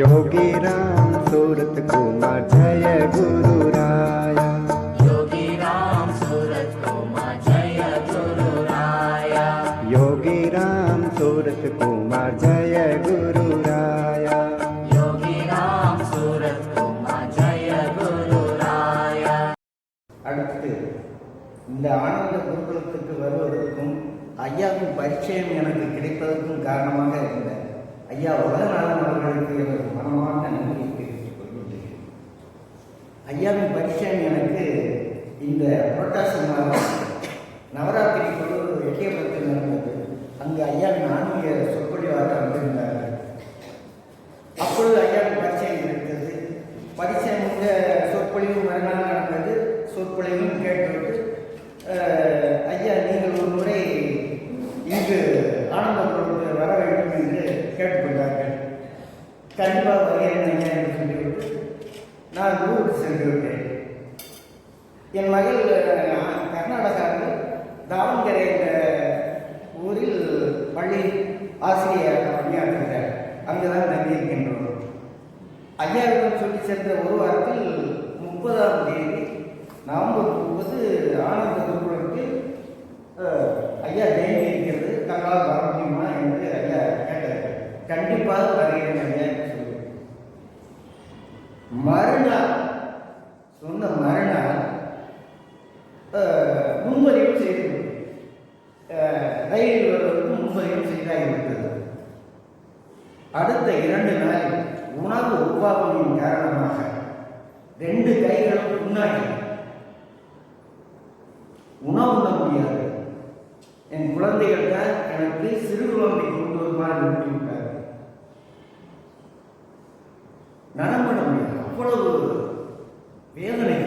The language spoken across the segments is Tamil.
योगी राम सूरत कुमार जय गुरु राया योगी राम सूरत कुमार जय गुरु राया योगी राम सूरत कुमार जय गुरु राया योगी राम सूरत कुमार जय गुरु राया அடுத்து இந்த ஆனந்த குருகுலத்துக்கு வருவதற்கும் ஐயாவின் பரிச்சயம் எனக்கு கிடைப்பதற்கும் காரணமாக இருந்த ஐயா உலகநாதன் அவர்களுக்கு எனது மனமான நன்றியை தெரிவித்துக் கொள்கின்றேன். ஐயாவின் பரிசன் எனக்கு இந்த புரட்டாசி மாதம் நவராத்திரி குழு எட்டியபுரத்தில் நடந்தது. அங்கு ஐயாவின் ஆன்மீக சொற்பொழிவாக வந்திருந்தார்கள் அப்பொழுது ஐயாவின் பரிச்சயம் இருந்தது. பரிச்சயம் இந்த சொற்பொழிவு மறுநாள் நடந்தது. சொற்பொழிவும் கேட்டுவிட்டு அஹ், ஐயா நீங்கள் ஒரு முறை இங்கு ஆனந்தபுரத்துக்கு வர வேண்டும் என்று கேட்டுக்கொண்டார்கள் கண்டிப்பாக வருகிறேன் ஐயா என்று சொல்லிவிட்டு நான் ஊருக்கு சென்று விட்டேன் என் மகள் கர்நாடகாவில் தாவணகரை என்ற ஊரில் பள்ளி ஆசிரியர் பணியாற்றுகிறார் அங்குதான் தங்கியிருக்கின்றோம் ஐயாவிடம் சொல்லி சென்ற ஒரு வாரத்தில் முப்பதாம் தேதி நவம்பர் முப்பது ஆனந்த குருகுலத்தில் அஹ், ஐயா ஜெயந்தி இருக்கிறது தங்களால் வர முடியுமா என்று ஐயா கேட்டார்கள் கண்டிப்பாக வருகிறேன் ஐயா என்று சொல்லி மறுநாள் சொன்ன மறுநாள் அஹ், முன்பதிவு செய்து அஹ், ரயிலில் வருவதற்கு முன்பதிவு செய்தாகிவிட்டது அடுத்த இரண்டு நாளில் உணவு உபாவனின் காரணமாக ரெண்டு கைகளும் முன்னாடி உணவு உண்ண முடியாது. என் குழந்தைகள் தான் எனக்கு சிறு குழந்தை கொண்டு வருமாறு விட்டுவிட்டார்கள் நலம்பட முடியாது. அவ்வளவு வேதனை.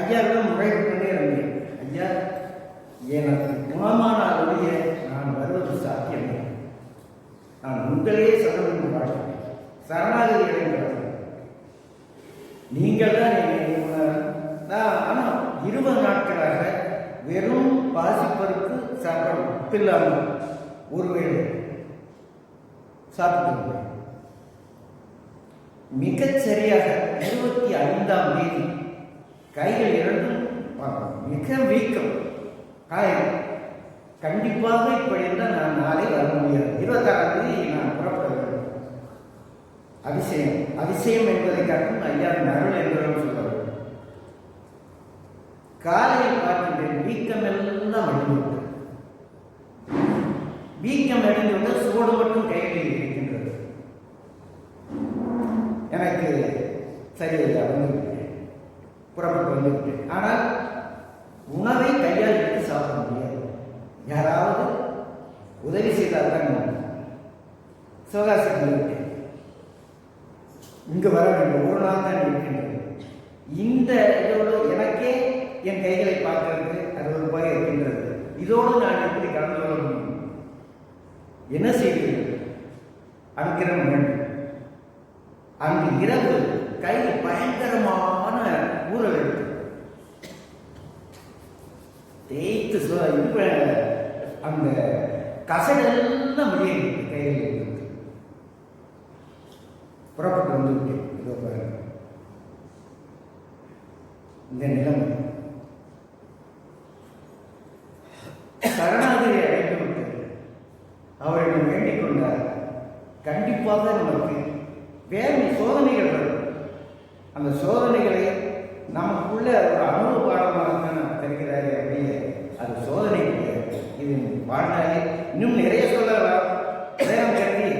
ஐயாவிடம் தான் கொண்டே இருந்தேன். ஐயா எனக்கு குணமான ஒழிய நான் வருவது சாத்தியமில்லை. நான் உங்களே சரணம் வாழ்கிறேன் சரணாகதி அடைகிறேன் நீங்கள் தான் என்னை நான் ஆனால் இருபது நாட்களாக வெறும் பாசிப்பருப்பு சாப்பிடும் உப்பில்லாமல் ஒருவேளை சாப்பிட்டு மிகச்சரியாக மிகச் சரியாக இருபத்தி ஐந்தாம் தேதி கைகள் இரண்டும் மிக வீக்கம். காயம் கண்டிப்பாக இப்படி இருந்தால் நான் நாளை வர முடியாது. இருபத்தாறாம் தேதி நான் புறப்பட வேண்டும். அதிசயம். அதிசயம் என்பதை காட்டும் ஐயா அருள் என்பதும் சொல்ல வேண்டும் காலையில் பார்க்கின்றேன். வீக்கம் எல்லாம் அழிந்துவிட்டது. வீக்கம் அடைந்துவிட்டு சோடு மட்டும் கைகளில் இருக்கின்றது. எனக்கு சரியில்லை வந்துவிட்டேன் புறப்பட்டு வந்துவிட்டேன். ஆனால் உணவை கையால் எடுத்து சாப்பிட முடியாது. யாராவது உதவி செய்தால் தான் சிவகாசிக்கு இங்கே இங்கு வர வேண்டும். ஒரு நாள் தான் இருக்கின்றது. இந்த இதோடு எனக்கே என் கைகளை அது அறுபது ரூபாய் இருக்கின்றது. இதோடு நான் எப்படி கலந்து கொள்ள முடியும்? என்ன செய்வீர்கள்? அனுக்கிரம் வேண்டும். அங்கு இரவு கையில் பயங்கரமான ஊற வேண்டும் தேய்த்து சு- அந்த கசடெல்லாம் வெளியே கையில் இருக்கு. புறப்பட்டு வந்து விட்டேன் இதோ பாருங்க. இந்த நிலைமை. சரணாகதி அழைத்து விட்டது அவரிடம் வேண்டிக் கொண்டார். கண்டிப்பாக நமக்கு வேறு சோதனைகள் வரும். அந்த சோதனைகளை நமக்குள்ள ஒரு அனுபவ பாடமாக தருகிறாரே ஆனால் இன்னும் நிறைய சொல்லலாம் நேரம் கருதி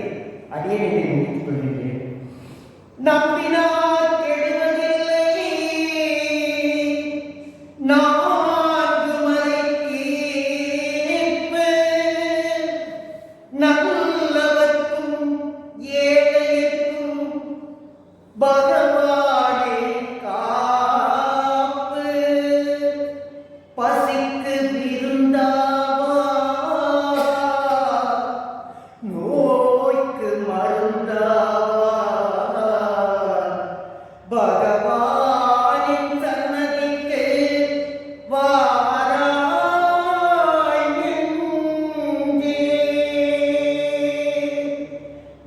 அதே நிலையை முடித்துக் கொள்கின்றேன் நம்பினார் கெடுவதில்லை. நாம் பசிக்கு விருந்தா